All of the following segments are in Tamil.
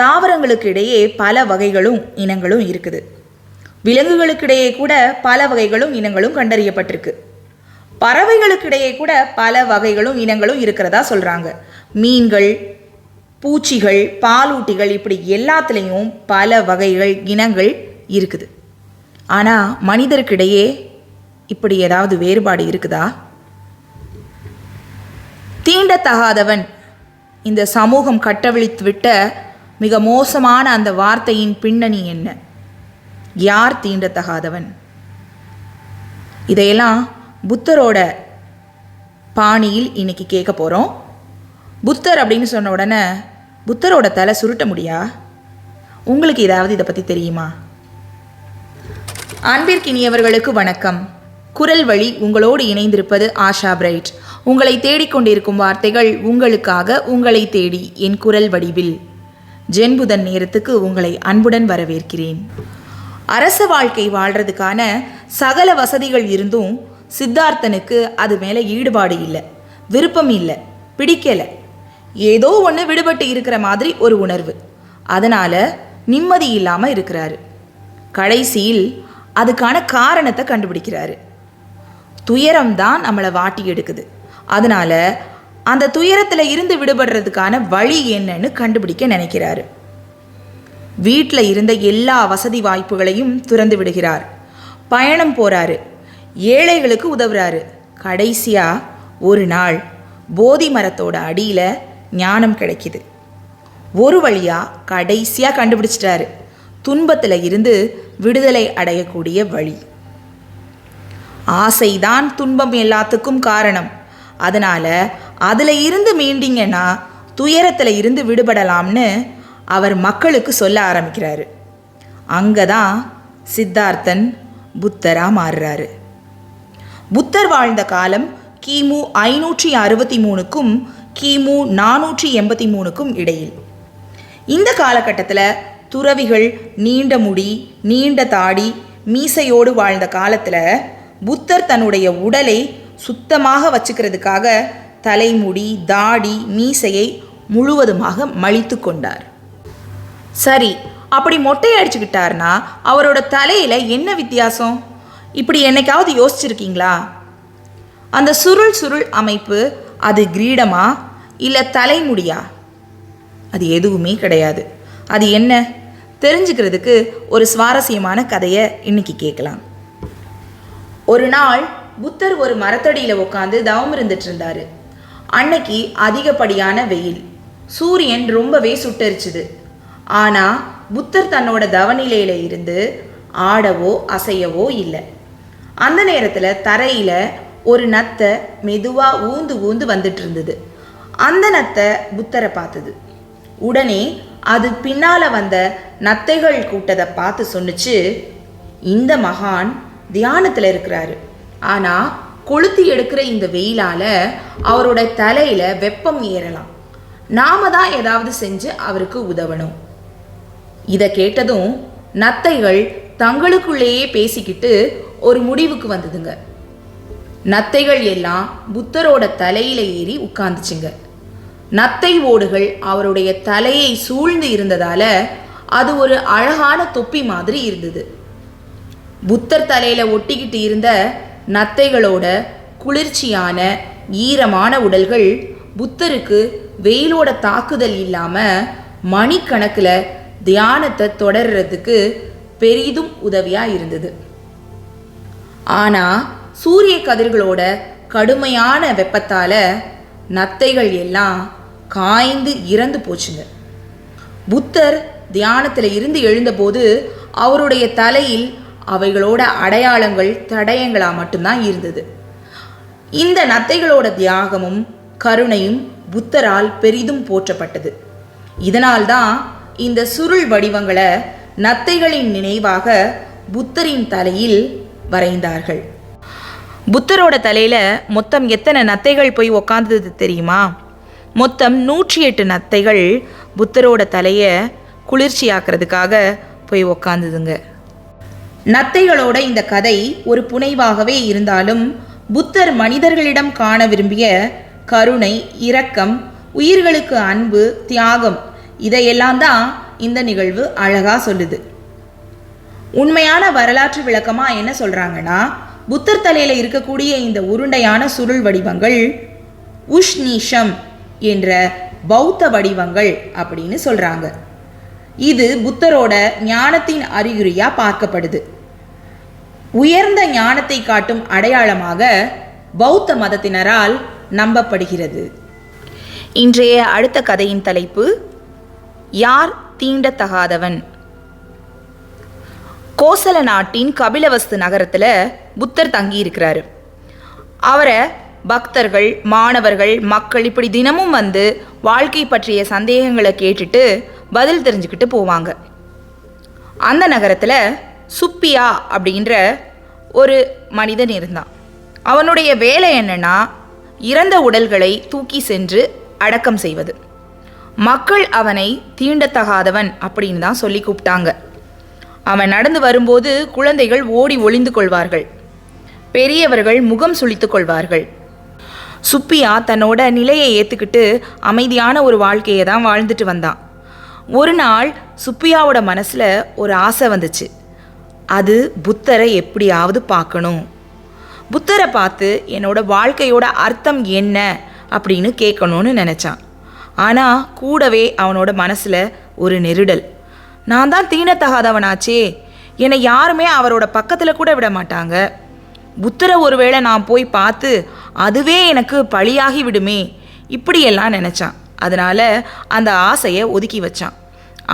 தாவரங்களுக்கு இடையே பல வகைகளும் இனங்களும் இருக்குது. விலங்குகளுக்கிடையே கூட பல வகைகளும் இனங்களும் கண்டறியப்பட்டிருக்கு. பறவைகளுக்கிடையே கூட பல வகைகளும் இனங்களும் இருக்கிறதா சொல்கிறாங்க மீன்கள் பூச்சிகள் பாலூட்டிகள் இப்படி எல்லாத்துலேயும் பல வகைகள் இனங்கள் இருக்குது. ஆனால் மனிதருக்கிடையே இப்படி ஏதாவது வேறுபாடு இருக்குதா? தீண்டத்தகாதவன் இந்த சமூகம் கட்டவிழித்து விட்ட மிக மோசமான அந்த வார்த்தையின் பின்னணி என்ன? யார் தீண்டத்தகாதவன்? இதையெல்லாம் புத்தரோட பாணியில் இன்னைக்கு கேட்க போகிறோம் புத்தர் அப்படின்னு சொன்ன உடனே புத்தரோட தலை சுருட்ட முடியா? உங்களுக்கு ஏதாவது இதை பற்றி தெரியுமா? அன்பிற்கினியவர்களுக்கு வணக்கம். குரல் வழி உங்களோடு இணைந்திருப்பது ஆஷா பிரைட். உங்களை தேடிக்கொண்டிருக்கும் வார்த்தைகள் உங்களுக்காக உங்களை தேடி என் குரல் வடிவில். ஜென்புதன் நேரத்துக்கு உங்களை அன்புடன் வரவேற்கிறேன். அரச வாழ்க்கை வாழ்றதுக்கான சகல வசதிகள் இருந்தும் சித்தார்த்தனுக்கு அது மேலே ஈடுபாடு இல்லை விருப்பம் இல்லை பிடிக்கலை. ஏதோ ஒன்று விடுபட்டு இருக்கிற மாதிரி ஒரு உணர்வு. அதனால் நிம்மதி இல்லாமல் இருக்கிறாரு. கடைசியில் அதுக்கான காரணத்தை கண்டுபிடிக்கிறாரு. துயரம் தான் நம்மளை வாட்டி எடுக்குது. அதனால அந்த துயரத்தில் இருந்து விடுபடுறதுக்கான வழி என்னன்னு கண்டுபிடிக்க நினைக்கிறாரு. வீட்டில் இருந்த எல்லா வசதி வாய்ப்புகளையும் துறந்து விடுகிறார். பயணம் போறாரு. ஏழைகளுக்கு உதவுறாரு. கடைசியாக ஒரு நாள் போதி மரத்தோட அடியில் ஞானம் கிடைக்கிது. ஒரு வழியாக கடைசியாக கண்டுபிடிச்சிட்டாரு. துன்பத்தில் இருந்து விடுதலை அடையக்கூடிய வழி. ஆசைதான் துன்பம் எல்லாத்துக்கும் காரணம். அதனால அதில் இருந்து மீண்டிங்கன்னா துயரத்தில் இருந்து விடுபடலாம்னு அவர் மக்களுக்கு சொல்ல ஆரம்பிக்கிறாரு. அங்கே தான் சித்தார்த்தன் புத்தராக மாறுறாரு. புத்தர் வாழ்ந்த காலம் கிமு ஐநூற்றி அறுபத்தி மூணுக்கும் கிமு நானூற்றி எண்பத்தி மூணுக்கும் இடையில். இந்த காலகட்டத்தில் துறவிகள் நீண்ட முடி நீண்ட தாடி மீசையோடு வாழ்ந்த காலத்தில் புத்தர் தன்னுடைய உடலை சுத்தமாக வச்சுக்கிறதுக்காக தலைமுடி தாடி மீசையை முழுவதுமாக மழித்து கொண்டார். சரி அப்படி மொட்டை அடிச்சுக்கிட்டார்னா அவரோட தலையில் என்ன வித்தியாசம்? இப்படி என்னைக்காவது யோசிச்சிருக்கீங்களா? அந்த சுருள் சுருள் அமைப்பு அது கிரீடமா இல்லை தலைமுடியா? அது எதுவுமே கிடையாது. அது என்ன? தெரிஞ்சுக்கிறதுக்கு ஒரு சுவாரஸ்யமான கதையை இன்னைக்கு கேட்கலாம். ஒரு நாள் புத்தர் ஒரு மரத்தடியில் உட்காந்து தவம் இருந்துட்டு இருந்தாரு. அன்னைக்கு அதிகப்படியான வெயில். சூரியன் ரொம்பவே சுட்டரிச்சுது. ஆனால் புத்தர் தன்னோட தவநிலையில் இருந்து ஆடவோ அசையவோ இல்லை. அந்த நேரத்தில் தரையில் ஒரு நத்தை மெதுவாக ஊந்து ஊந்து வந்துட்டு இருந்தது அந்த நத்தை புத்தரை பார்த்தது. உடனே அது பின்னால் வந்த நத்தைகள் கூட்டத்தை பார்த்து சொன்னுச்சு இந்த மகான் தியானத்தில் இருக்கிறாரு. ஆனால் கொளுத்தி எடுக்கிற இந்த வெயிலால் அவரோட தலையில் வெப்பம் ஏறலாம். நாம தான் ஏதாவது செஞ்சு அவருக்கு உதவணும். இதை கேட்டதும் நத்தைகள் தங்களுக்குள்ளேயே பேசிக்கிட்டு ஒரு முடிவுக்கு வந்ததுங்க. நத்தைகள் எல்லாம் புத்தரோட தலையில ஏறி உட்கார்ந்துச்சுங்க. நத்தை ஓடுகள் அவருடைய தலையை சூழ்ந்து இருந்ததால அது ஒரு அழகான தொப்பி மாதிரி இருந்தது. புத்தர் தலையில ஒட்டிக்கிட்டு இருந்த நத்தைகளோட குளிர்ச்சியான ஈரமான உடல்கள் புத்தருக்கு வெயிலோட தாக்குதல் இல்லாம மணிக்கணக்கில் தியானத்தை தொடர்றதுக்கு பெரிதும் உதவியா இருந்தது. ஆனா சூரிய கதிர்களோட கடுமையான வெப்பத்தால நத்தைகள் எல்லாம் காய்ந்து இறந்து போச்சுங்க. புத்தர் தியானத்தில் இருந்து எழுந்தபோது அவருடைய தலையில் அவைகளோட அடையாளங்கள் தடயங்களா மட்டும்தான் இருந்தது. இந்த நத்தைகளோட தியாகமும் கருணையும் புத்தரால் பெரிதும் போற்றப்பட்டது. இதனால்தான் இந்த சுருள் வடிவங்களை நத்தைகளின் நினைவாக புத்தரின் தலையில் வரைந்தார்கள். புத்தரோட தலையில் மொத்தம் எத்தனை நத்தைகள் போய் உக்காந்தது தெரியுமா? மொத்தம் நூற்றி எட்டு நத்தைகள் புத்தரோட தலையை குளிர்ச்சியாக்குறதுக்காக போய் உக்காந்துதுங்க. நத்தைகளோட இந்த கதை ஒரு புனைவாகவே இருந்தாலும் புத்தர் மனிதர்களிடம் காண விரும்பிய கருணை இரக்கம் உயிர்களுக்கு அன்பு தியாகம் இதையெல்லாம் தான் இந்த நிகழ்வு அழகா சொல்லுது. உண்மையான வரலாற்று விளக்கமா என்ன சொல்றாங்கன்னா புத்தர் தலையில இருக்கக்கூடிய இந்த உருண்டையான சுருள் வடிவங்கள் உஷ்நீஷம் என்ற பௌத்த வடிவங்கள் அப்படின்னு சொல்றாங்க. இது புத்தரோட ஞானத்தின் அறிகுறியா பார்க்கப்படுது. உயர்ந்த ஞானத்தை காட்டும் அடையாளமாக பௌத்த மதத்தினரால் நம்பப்படுகிறது. இன்றைய அடுத்த கதையின் தலைப்பு யார் தீண்டத்தகாதவன்? கோசல நாட்டின் கபிலவஸ்து நகரத்தில் புத்தர் தங்கி இருக்கிறாரு அவரை பக்தர்கள் மாணவர்கள் மக்கள் இப்படி தினமும் வந்து வாழ்க்கை பற்றிய சந்தேகங்களை கேட்டுட்டு பதில் தெரிஞ்சுக்கிட்டு போவாங்க. அந்த நகரத்தில் சுப்பியா அப்படின்ற ஒரு மனிதன் இருந்தான். அவனுடைய வேலை என்னன்னா இறந்த உடல்களை தூக்கி சென்று அடக்கம் செய்வது. மக்கள் அவனை தீண்டத்தகாதவன் அப்படின்னு தான் சொல்லி கூப்பிட்டாங்க. அவன் நடந்து வரும்போது குழந்தைகள் ஓடி ஒளிந்து கொள்வார்கள். பெரியவர்கள் முகம் சுளித்துக் கொள்வார்கள். சுப்பியா தன்னோட நிலையை ஏற்றுக்கிட்டு அமைதியான ஒரு வாழ்க்கையை தான் வாழ்ந்துட்டு வந்தான். ஒரு நாள் சுப்பியாவோட மனசில் ஒரு ஆசை வந்துச்சு. அது புத்தரை எப்படியாவது பார்க்கணும். புத்தரை பார்த்து என்னோட வாழ்க்கையோட அர்த்தம் என்ன அப்படின்னு கேட்கணும்னு நினச்சான். ஆனால் கூடவே அவனோட மனசில் ஒரு நெருடல். நான் தான் தீனத்தகாதவனாச்சே. என்னை யாருமே அவரோட பக்கத்தில் கூட விட மாட்டாங்க. புத்தரை ஒருவேளை நான் போய் பார்த்து அதுவே எனக்கு பழியாகி விடுமே. இப்படியெல்லாம் நினச்சான். அதனால் அந்த ஆசையை ஒதுக்கி வச்சான்.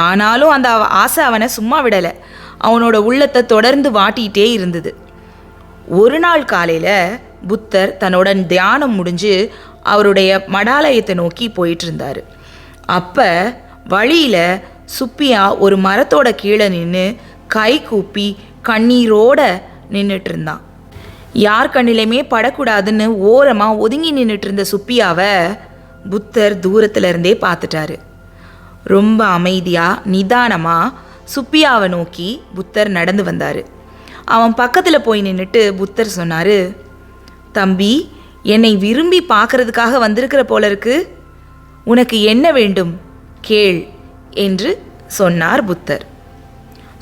ஆனாலும் அந்த ஆசை அவனை சும்மா விடலை. அவனோட உள்ளத்தை தொடர்ந்து வாட்டிகிட்டே இருந்தது. ஒரு நாள் காலையில் புத்தர் தன்னோட தியானம் முடிஞ்சு அவருடைய மடாலயத்தை நோக்கி போயிட்டு இருந்தார். அப்போ வழியில் சுப்பியா ஒரு மரத்தோட கீழே நின்று கை கூப்பி கண்ணீரோட நின்றுட்டு இருந்தான். யார் கண்ணிலையுமே படக்கூடாதுன்னு ஓரமாக ஒதுங்கி நின்றுட்டு இருந்த சுப்பியாவை புத்தர் தூரத்துல இருந்தே பார்த்துட்டாரு. ரொம்ப அமைதியாக நிதானமாக சுப்பியாவை நோக்கி புத்தர் நடந்து வந்தார். அவன் பக்கத்தில் போய் நின்றுட்டு புத்தர் சொன்னார் தம்பி என்னை விரும்பி பார்க்கறதுக்காக வந்திருக்கிற போல இருக்கு. உனக்கு என்ன வேண்டும்? கேள் என்று சொன்னார் புத்தர்.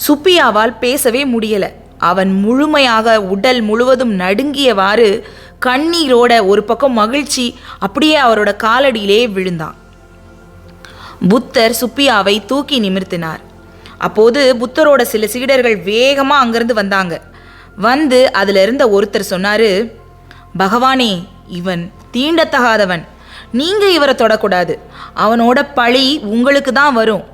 சுப்பியாவால் பேசவே முடியல. அவன் முழுமையாக உடல் முழுவதும் நடுங்கியவாறு கண்ணீரோட ஒரு பக்கம் மகிழ்ச்சி அப்படியே அவரோட காலடியிலே விழுந்தான். புத்தர் சுப்பியாவை தூக்கி நிமிர்த்தினார். அப்போது புத்தரோட சில சீடர்கள் வேகமாக அங்கிருந்து வந்தாங்க. வந்து அதில் இருந்த ஒருத்தர் சொன்னார் பகவானே இவன் தீண்டத்தகாதவன். நீங்கள் இவரை தொடக்கூடாது. அவனோட பழி உங்களுக்கு தான் வரும்.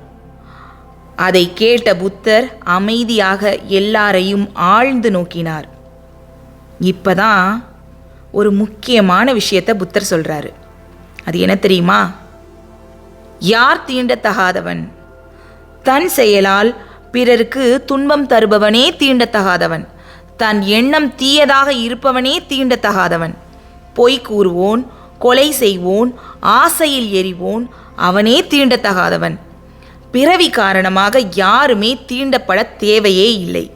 அதை கேட்ட புத்தர் அமைதியாக எல்லாரையும் ஆழ்ந்து நோக்கினார். இப்பதான் ஒரு முக்கியமான விஷயத்தை புத்தர் சொல்றாரு. அது என்ன தெரியுமா? யார் தீண்டத்தகாதவன்? தன் செயலால் பிறருக்கு துன்பம் தருபவனே தீண்டத்தகாதவன். தன் எண்ணம் தீயதாக இருப்பவனே தீண்டத்தகாதவன். பொய் கூறுவோன் கொலை செய்வோன் ஆசையில் எறிவோன் அவனே தீண்டத்தகாதவன். பிறவி காரணமாக யாருமே தீண்டப்பட தேவையே இல்லை.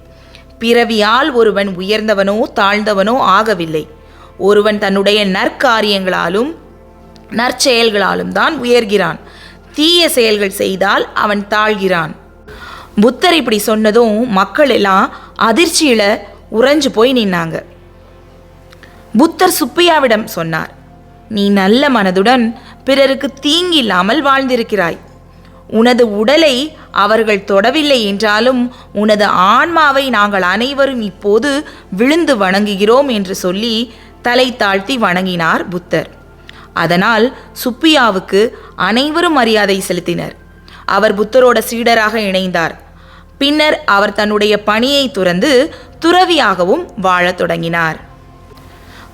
பிறவியால் ஒருவன் உயர்ந்தவனோ தாழ்ந்தவனோ ஆகவில்லை. ஒருவன் தன்னுடைய நற்காரியங்களாலும் நற்செயல்களாலும் தான் உயர்கிறான். தீய செயல்கள் செய்தால் அவன் தாழ்கிறான். புத்தர் இப்படி சொன்னதும் மக்கள் எல்லாம் அதிர்ச்சியில உறைஞ்சு போய் நின்னாங்க. புத்தர் சுப்பையாவிடம் சொன்னார் நீ நல்ல மனதுடன் பிறருக்கு தீங்கில்லாமல் வாழ்ந்திருக்கிறாய். உனது உடலை அவர்கள் தொடவில்லை என்றாலும் உனது ஆன்மாவை நாங்கள் அனைவரும் இப்போது விழுந்து வணங்குகிறோம் என்று சொல்லி தலை தாழ்த்தி வணங்கினார் புத்தர். அதனால் சுப்பியாவுக்கு அனைவரும் மரியாதை செலுத்தினர். அவர் புத்தரோட சீடராக இணைந்தார். பின்னர் அவர் தன்னுடைய பணியை துறந்து துறவியாகவும் வாழத் தொடங்கினார்.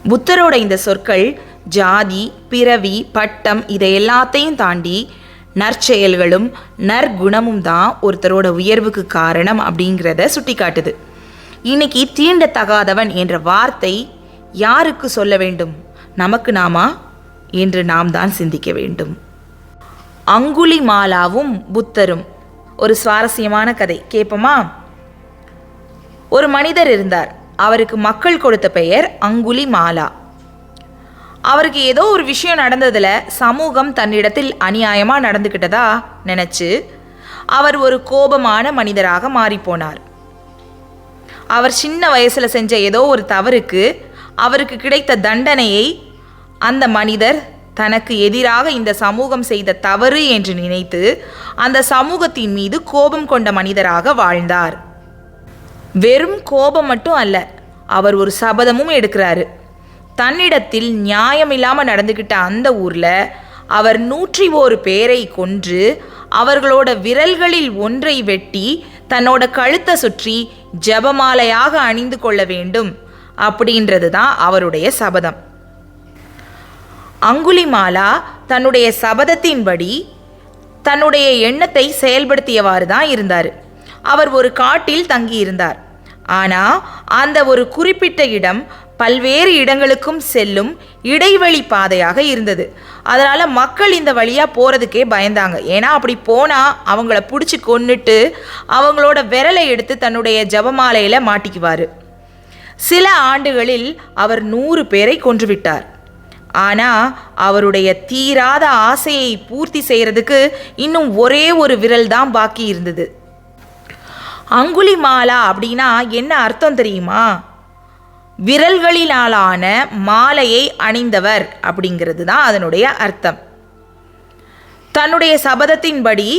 புத்தரோட இந்த சொற்கள் ஜாதி பிறவி பட்டம் இதை எல்லாத்தையும் தாண்டி நற்செயல்களும் நற்குணமும் தான் ஒருத்தரோட உயர்வுக்கு காரணம் அப்படிங்கிறத சுட்டிக்காட்டுது. இன்னைக்கு தீண்டத்தகாதவன் என்ற வார்த்தை யாருக்கு சொல்ல வேண்டும்? நமக்கு நாமா? என்று நாம் தான் சிந்திக்க வேண்டும். அங்குலி மாலாவும் புத்தரும். ஒரு சுவாரஸ்யமான கதை. கேட்போமா ஒரு மனிதர் இருந்தார். அவருக்கு மக்கள் கொடுத்த பெயர் அங்குலி மாலா. அவருக்கு ஏதோ ஒரு விஷயம் நடந்ததில் சமூகம் தன்னிடத்தில் அநியாயமாக நடந்துக்கிட்டதா நினச்சி அவர் ஒரு கோபமான மனிதராக மாறிப்போனார். அவர் சின்ன வயசில் செஞ்ச ஏதோ ஒரு தவறுக்கு அவருக்கு கிடைத்த தண்டனையை அந்த மனிதர் தனக்கு எதிராக இந்த சமூகம் செய்த தவறு என்று நினைத்து அந்த சமூகத்தின் மீது கோபம் கொண்ட மனிதராக வாழ்ந்தார். வெறும் கோபம் மட்டும் அல்ல அவர் ஒரு சபதமும் எடுக்கிறாரு. தன்னிடத்தில் நியாயமில்லாமல் நடந்துக்கிட்ட அந்த ஊர்ல அவர் நூற்றி ஓரு பேரை கொன்று அவர்களோட விரல்களில் ஒன்றை வெட்டி தன்னோட கழுத்தை சுற்றி ஜெபமாலையாக அணிந்து கொள்ள வேண்டும். அப்படின்றது தான் அவருடைய சபதம். அங்குலிமாலா தன்னுடைய சபதத்தின்படி தன்னுடைய எண்ணத்தை செயல்படுத்தியவாறு தான் இருந்தார். அவர் ஒரு காட்டில் தங்கியிருந்தார். ஆனால் அந்த ஒரு குறிப்பிட்ட இடம் பல்வேறு இடங்களுக்கும் செல்லும் இடைவெளி பாதையாக இருந்தது. அதனால் மக்கள் இந்த வழியாக போகிறதுக்கே பயந்தாங்க. ஏன்னா அப்படி போனால் அவங்கள பிடிச்சி கொன்னுட்டு அவங்களோட விரலை எடுத்து தன்னுடைய ஜபமாலையில் மாட்டிக்குவார். சில ஆண்டுகளில் அவர் நூறு பேரை கொன்றுவிட்டார். ஆனால் அவருடைய தீராத ஆசையை பூர்த்தி செய்யறதுக்கு இன்னும் ஒரே ஒரு விரல் தான் பாக்கி இருந்தது. அங்குலிமாலா அப்படின்னா என்ன அர்த்தம் தெரியுமா? விரல்களினாலான மாலையை அணிந்தவர் அப்படிங்கிறது தான் அதனுடைய அர்த்தம். தன்னுடைய சபதத்தின்படி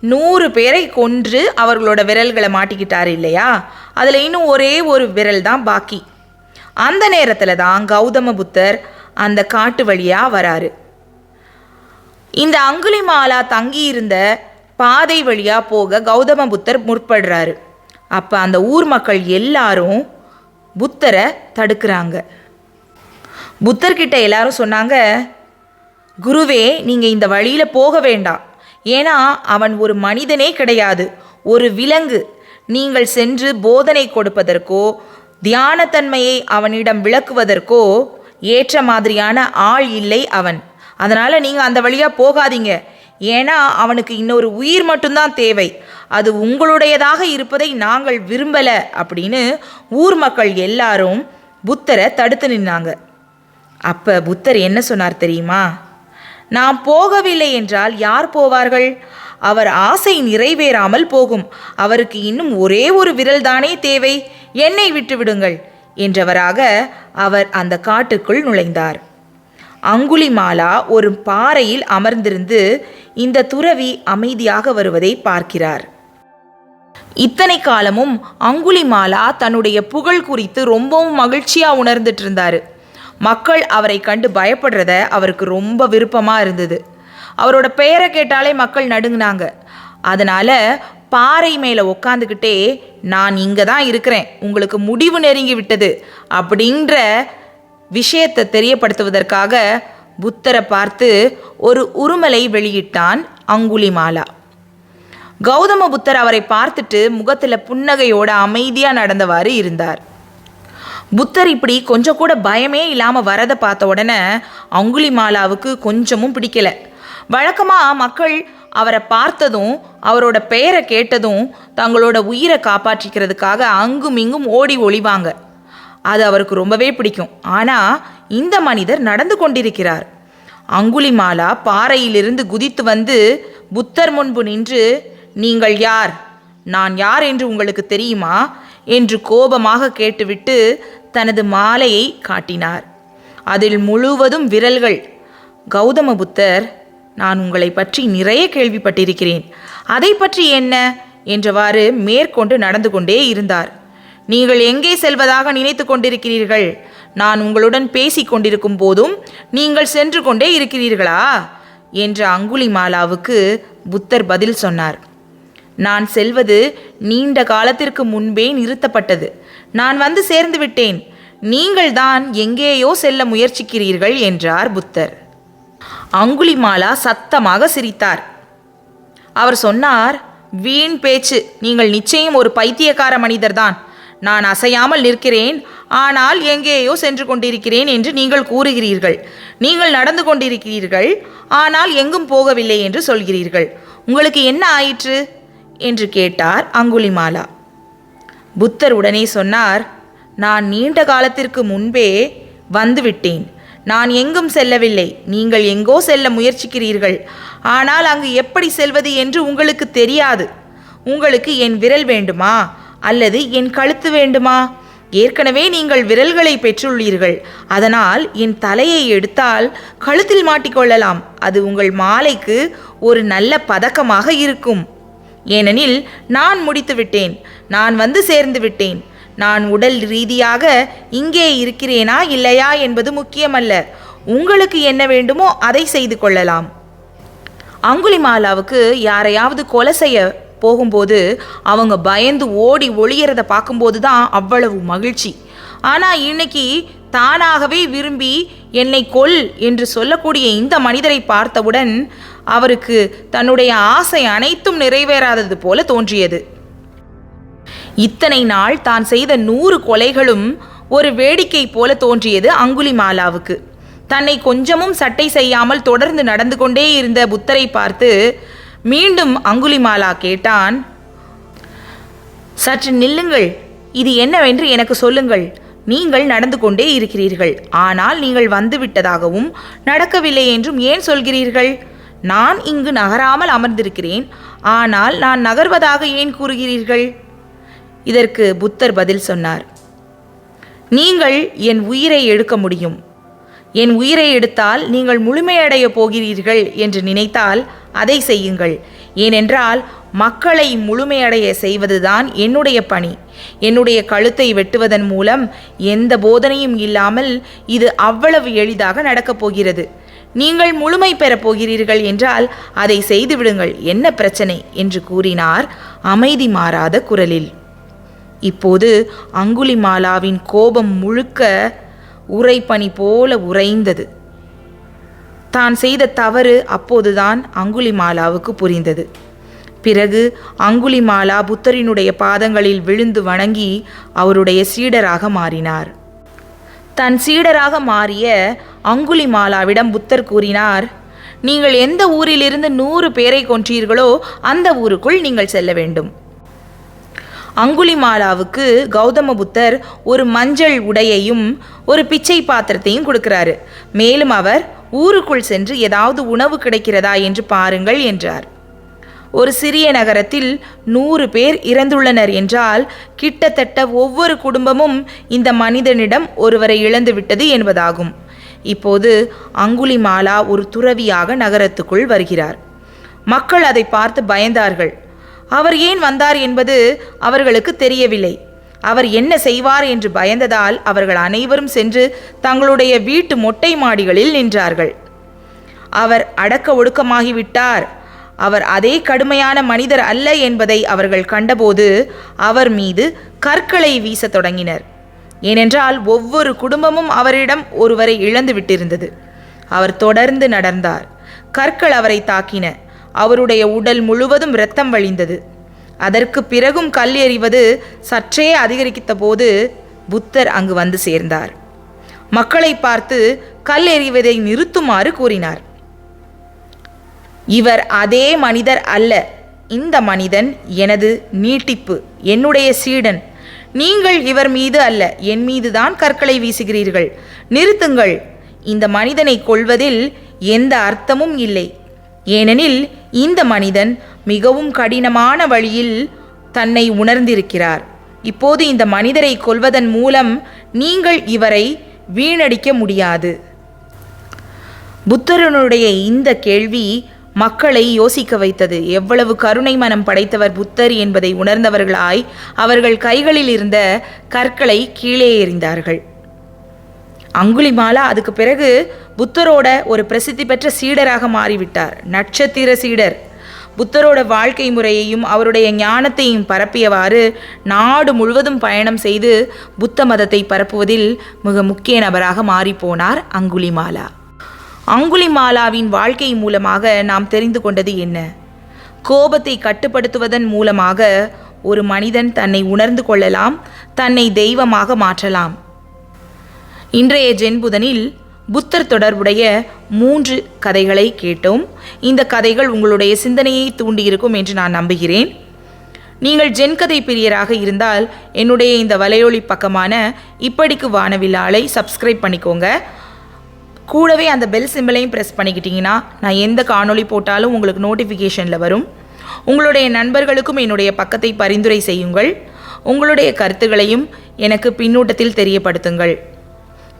நூறு பேரை கொன்று அவர்களோட விரல்களை மாட்டிக்கிட்டார் இல்லையா? அதில் இன்னும் ஒரே ஒரு விரல் தான் பாக்கி. அந்த நேரத்தில் தான் கௌதம புத்தர் அந்த காட்டு வழியாக வராரு. இந்த அங்குலிமாலா தங்கியிருந்த பாதை வழியாக போக கௌதம புத்தர் முற்படுறாரு. அப்போ அந்த ஊர் மக்கள் எல்லாரும் புத்தரை தடுக்கிறாங்க. புத்தர்கிட்ட எல்லாரும் சொன்னாங்க குருவே நீங்கள் இந்த வழியில் போக வேண்டாம். ஏன்னா அவன் ஒரு மனிதனே கிடையாது. ஒரு விலங்கு. நீங்கள் சென்று போதனை கொடுப்பதற்கோ தியானத்தன்மையை அவனிடம் விளக்குவதற்கோ ஏற்ற மாதிரியான ஆள் இல்லை அவன். அதனால் நீங்கள் அந்த வழியாக போகாதீங்க. ஏன்னா அவனுக்கு இன்னொரு உயிர் மட்டும்தான் தேவை. அது உங்களுடையதாக இருப்பதை நாங்கள் விரும்பலை அப்படின்னு ஊர் மக்கள் எல்லாரும் புத்தரை தடுத்து நின்னாங்க. அப்போ புத்தர் என்ன சொன்னார் தெரியுமா? நாம் போகவில்லை என்றால் யார் போவார்கள்? அவர் ஆசை நிறைவேறாமல் போகும். அவருக்கு இன்னும் ஒரே ஒரு விரல்தானே தேவை? என்னை விட்டுவிடுங்கள் என்றவராக அவர் அந்த காட்டுக்குள் நுழைந்தார். அங்குலிமாலா ஒரு பாறையில் அமர்ந்திருந்து இந்த துறவி அமைதியாக வருவதை பார்க்கிறார். இத்தனை காலமும் அங்குலிமாலா தன்னுடைய புகழ் குறித்து ரொம்பவும் மகிழ்ச்சியாக உணர்ந்துட்டு இருந்தாரு மக்கள் அவரை கண்டு பயப்படுறத அவருக்கு ரொம்ப விருப்பமாக இருந்தது. அவரோட பெயரை கேட்டாலே மக்கள் நடுங்கினாங்க. அதனால பாறை மேலே உக்காந்துக்கிட்டே நான் இங்கே தான் இருக்கிறேன். உங்களுக்கு முடிவு நெருங்கி விட்டது. அப்படின்ற விஷயத்தை தெரியப்படுத்துவதற்காக புத்தரை பார்த்து ஒரு உருமலை வெளியிட்டான் அங்குலிமாலா. கௌதம புத்தர் அவரை பார்த்துட்டு முகத்தில் புன்னகையோட அமைதியாக நடந்தவாறு இருந்தார். புத்தர் இப்படி கொஞ்சம் கூட பயமே இல்லாமல் வரதை பார்த்த உடனே அங்குலிமாலாவுக்கு கொஞ்சமும் பிடிக்கல. வழக்கமாக மக்கள் அவரை பார்த்ததும் அவரோட பெயரை கேட்டதும் தங்களோட உயிரை காப்பாற்றிக்கிறதுக்காக அங்கும் இங்கும் ஓடி ஒளிவாங்க. அது அவருக்கு ரொம்பவே பிடிக்கும். ஆனால் இந்த மனிதர் நடந்து கொண்டிருக்கிறார். அங்குலிமாலா பாறையிலிருந்து குதித்து வந்து புத்தர் முன்பு நின்று நீங்கள் யார்? நான் யார் என்று உங்களுக்கு தெரியுமா? என்று கோபமாக கேட்டுவிட்டு தனது மாலையை காட்டினார். அதில் முழுவதும் விரல்கள். கௌதம புத்தர் நான் உங்களை பற்றி நிறைய கேள்விப்பட்டிருக்கிறேன். அதை பற்றி என்ன? என்றவாறு மேற்கொண்டு நடந்து கொண்டே இருந்தார். நீங்கள் எங்கே செல்வதாக நினைத்து கொண்டிருக்கிறீர்கள்? நான் உங்களுடன் பேசி கொண்டிருக்கும் போதும் நீங்கள் சென்று கொண்டே இருக்கிறீர்களா? என்ற அங்குலிமாலாவுக்கு புத்தர் பதில் சொன்னார். நான் செல்வது நீண்ட காலத்திற்கு முன்பே நிறுத்தப்பட்டது. நான் வந்து சேர்ந்து விட்டேன். நீங்கள்தான் எங்கேயோ செல்ல முயற்சிக்கிறீர்கள் என்றார் புத்தர். அங்குலிமாலா சத்தமாக சிரித்தார். அவர் சொன்னார் வீண் பேச்சு. நீங்கள் நிச்சயம் ஒரு பைத்தியக்கார மனிதர்தான். நான் அசையாமல் நிற்கிறேன். ஆனால் எங்கேயோ சென்று கொண்டிருக்கிறேன் என்று நீங்கள் கூறுகிறீர்கள். நீங்கள் நடந்து கொண்டிருக்கிறீர்கள். ஆனால் எங்கும் போகவில்லை என்று சொல்கிறீர்கள். உங்களுக்கு என்ன ஆயிற்று? என்று கேட்டார் அங்குலிமாலா. புத்தர் உடனே சொன்னார் நான் நீண்ட காலத்திற்கு முன்பே வந்துவிட்டேன். நான் எங்கும் செல்லவில்லை. நீங்கள் எங்கோ செல்ல முயற்சிக்கிறீர்கள். ஆனால் அங்கு எப்படி செல்வது என்று உங்களுக்கு தெரியாது. உங்களுக்கு என் விரல் வேண்டுமா? அல்லது என் கழுத்து வேண்டுமா? ஏற்கனவே நீங்கள் விரல்களை பெற்றுள்ளீர்கள். அதனால் என் தலையை எடுத்தால் கழுத்தில் மாட்டிக்கொள்ளலாம் அது உங்கள் மாலைக்கு ஒரு நல்ல பதக்கமாக இருக்கும். ஏனெனில் நான் முடித்து விட்டேன் நான் வந்து சேர்ந்து விட்டேன். நான் உடல் ரீதியாக இங்கே இருக்கிறேனா இல்லையா என்பது முக்கியமல்ல. உங்களுக்கு என்ன வேண்டுமோ அதை செய்து கொள்ளலாம். அங்குலிமாலாவுக்கு யாரையாவது கொலை செய்ய போகும்போது அவங்க பயந்து ஓடி ஒளியறத பார்க்கும்போது தான் அவ்வளவு மகிழ்ச்சி. ஆனால் இன்னைக்கு தானாகவே விரும்பி என்னை கொல் என்று சொல்லக்கூடிய இந்த மனிதரை பார்த்தவுடன் அவருக்கு தன்னுடைய ஆசை அனைத்தும் நிறைவேறாதது போல தோன்றியது. இத்தனை நாள் தான் செய்த நூறு கொலைகளும் ஒரு வேடிக்கை போல தோன்றியது அங்குலிமாலாவுக்கு தன்னை கொஞ்சமும் சட்டை செய்யாமல் தொடர்ந்து நடந்து கொண்டே இருந்த புத்தரை பார்த்து மீண்டும் அங்குலிமாலா கேட்டான் சற்று நில்லுங்கள். இது என்னவென்று எனக்கு சொல்லுங்கள். நீங்கள் நடந்து கொண்டே இருக்கிறீர்கள். ஆனால் நீங்கள் வந்துவிட்டதாகவும் நடக்கவில்லை என்றும் ஏன் சொல்கிறீர்கள்? நான் இங்கு நகராமல் அமர்ந்திருக்கிறேன். ஆனால் நான் நகர்வதாக ஏன் கூறுகிறீர்கள்? இதற்கு புத்தர் பதில் சொன்னார். நீங்கள் என் உயிரை எடுக்க முடியும். என் உயிரை எடுத்தால் நீங்கள் முழுமையடைய போகிறீர்கள் என்று நினைத்தால் அதை செய்யுங்கள். ஏனென்றால் மக்களை முழுமையடைய செய்வதுதான் என்னுடைய பணி. என்னுடைய கழுத்தை வெட்டுவதன் மூலம் எந்த போதனையும் இல்லாமல் இது அவ்வளவு எளிதாக நடக்கப் போகிறது. நீங்கள் முழுமை பெறப் போகிறீர்கள் என்றால் அதை செய்துவிடுங்கள். என்ன பிரச்சனை? என்று கூறினார் அமைதி மாறாத குரலில். இப்போது அங்குலிமாலாவின் கோபம் முழுக்க உறைபனி போல உறைந்தது. தான் செய்த தவறு அப்போதுதான் அங்குலிமாலாவுக்கு புரிந்தது. பிறகு அங்குலிமாலா புத்தரினுடைய பாதங்களில் விழுந்து வணங்கி அவருடைய சீடராக மாறினார். தன் சீடராக மாறிய அங்குலிமாலாவிடம் புத்தர் கூறினார் நீங்கள் எந்த ஊரிலிருந்து நூறு பேரை கொன்றீர்களோ அந்த ஊருக்குள் நீங்கள் செல்ல வேண்டும். அங்குலிமாலாவுக்கு கௌதம புத்தர் ஒரு மஞ்சள் உடையையும் ஒரு பிச்சை பாத்திரத்தையும் கொடுக்கிறாரு. மேலும் அவர் ஊருக்குள் சென்று ஏதாவது உணவு கிடைக்கிறதா என்று பாருங்கள் என்றார். ஒரு சிறிய நகரத்தில் நூறு பேர் இறந்துள்ளனர் என்றால் கிட்டத்தட்ட ஒவ்வொரு குடும்பமும் இந்த மனிதனிடம் ஒருவரை இழந்துவிட்டது என்பதாகும். இப்போது அங்குலிமாலா ஒரு துறவியாக நகரத்துக்குள் வருகிறார். மக்கள் அதை பார்த்து பயந்தார்கள். அவர் ஏன் வந்தார் என்பது அவர்களுக்கு தெரியவில்லை. அவர் என்ன செய்வார் என்று பயந்ததால் அவர்கள் அனைவரும் சென்று தங்களுடைய வீட்டு மொட்டை மாடிகளில் நின்றார்கள். அவர் அடக்க ஒடுக்கமாகிவிட்டார். அவர் அதே கடுமையான மனிதர் அல்ல என்பதை அவர்கள் கண்டபோது அவர் மீது கற்களை வீசத் தொடங்கினர். ஏனென்றால் ஒவ்வொரு குடும்பமும் அவரிடம் ஒருவரை இழந்து விட்டிருந்தது. அவர் தொடர்ந்து நடந்தார். கற்கள் அவரை தாக்கின. அவருடைய உடல் முழுவதும் இரத்தம் வழிந்தது. அதற்கு பிறகும் கல் எறிவது சற்றே அதிகரித்த போது புத்தர் அங்கு வந்து சேர்ந்தார். மக்களை பார்த்து கல் எறிவதை நிறுத்துமாறு கூறினார். இவர் அதே மனிதர் அல்ல. இந்த மனிதன் எனது நீட்டிப்பு. என்னுடைய சீடன். நீங்கள் இவர் மீது அல்ல என் மீதுதான் கற்களை வீசுகிறீர்கள். நிறுத்துங்கள். இந்த மனிதனை கொள்வதில் எந்த அர்த்தமும் இல்லை. ஏனெனில் இந்த மனிதன் மிகவும் கடினமான வழியில் தன்னை உணர்ந்திருக்கிறார். இப்போது இந்த மனிதரை கொல்வதன் மூலம் நீங்கள் இவரை வீணடிக்க முடியாது. புத்தரனுடைய இந்த கேள்வி மக்களை யோசிக்க வைத்தது. எவ்வளவு கருணை மனம் படைத்தவர் புத்தர் என்பதை உணர்ந்தவர்களாய் அவர்கள் கைகளில் இருந்த கற்களை கீழே எறிந்தார்கள். அங்குலிமாலா அதுக்கு பிறகு புத்தரோட ஒரு பிரசித்தி பெற்ற சீடராக மாறிவிட்டார். நட்சத்திர சீடர். புத்தரோட வாழ்க்கை முறையையும் அவருடைய ஞானத்தையும் பரப்பியவாறு நாடு முழுவதும் பயணம் செய்து புத்த மதத்தை பரப்புவதில் மிக முக்கிய நபராக மாறிப்போனார் அங்குலிமாலா அங்குலிமாலாவின் வாழ்க்கை மூலமாக நாம் தெரிந்து கொண்டது என்ன? கோபத்தை கட்டுப்படுத்துவதன் மூலமாக ஒரு மனிதன் தன்னை உணர்ந்து கொள்ளலாம் தன்னை தெய்வமாக மாற்றலாம். இன்றைய ஜென்புதனில் புத்தர் தொடர்புடைய மூன்று கதைகளை கேட்டோம். இந்த கதைகள் உங்களுடைய சிந்தனையை தூண்டியிருக்கும் என்று நான் நம்புகிறேன். நீங்கள் ஜென்கதை பிரியராக இருந்தால் என்னுடைய இந்த வலையொலி பக்கமான இப்படிக்கு வானவில்லாலை சப்ஸ்கிரைப் பண்ணிக்கோங்க. கூடவே அந்த பெல் சிம்பிளையும் ப்ரெஸ் பண்ணிக்கிட்டிங்கன்னா நான் எந்த காணொளி போட்டாலும் உங்களுக்கு நோட்டிஃபிகேஷனில் வரும். உங்களுடைய நண்பர்களுக்கும் என்னுடைய பக்கத்தை பரிந்துரை செய்யுங்கள். உங்களுடைய கருத்துகளையும் எனக்கு பின்னூட்டத்தில் தெரியப்படுத்துங்கள்.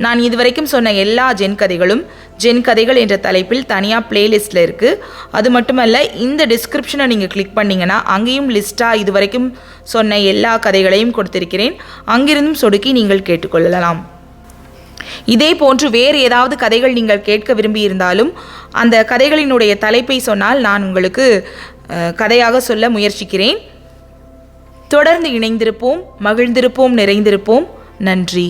நான் இதுவரைக்கும் சொன்ன எல்லா ஜென் கதைகளும் ஜென் கதைகள் என்ற தலைப்பில் தனியாக பிளேலிஸ்ட்டில் இருக்குது அது மட்டுமல்ல இந்த டிஸ்கிரிப்ஷனை நீங்கள் கிளிக் பண்ணிங்கன்னா அங்கேயும் லிஸ்ட்டாக இதுவரைக்கும் சொன்ன எல்லா கதைகளையும் கொடுத்திருக்கிறேன். அங்கிருந்தும் சொடுக்கி நீங்கள் கேட்டுக்கொள்ளலாம். இதே போன்று வேறு ஏதாவது கதைகள் நீங்கள் கேட்க விரும்பியிருந்தாலும் அந்த கதைகளினுடைய தலைப்பை சொன்னால் நான் உங்களுக்கு அஹ், கதையாக சொல்ல முயற்சிக்கிறேன். தொடர்ந்து இணைந்திருப்போம் மகிழ்ந்திருப்போம் நிறைந்திருப்போம். நன்றி.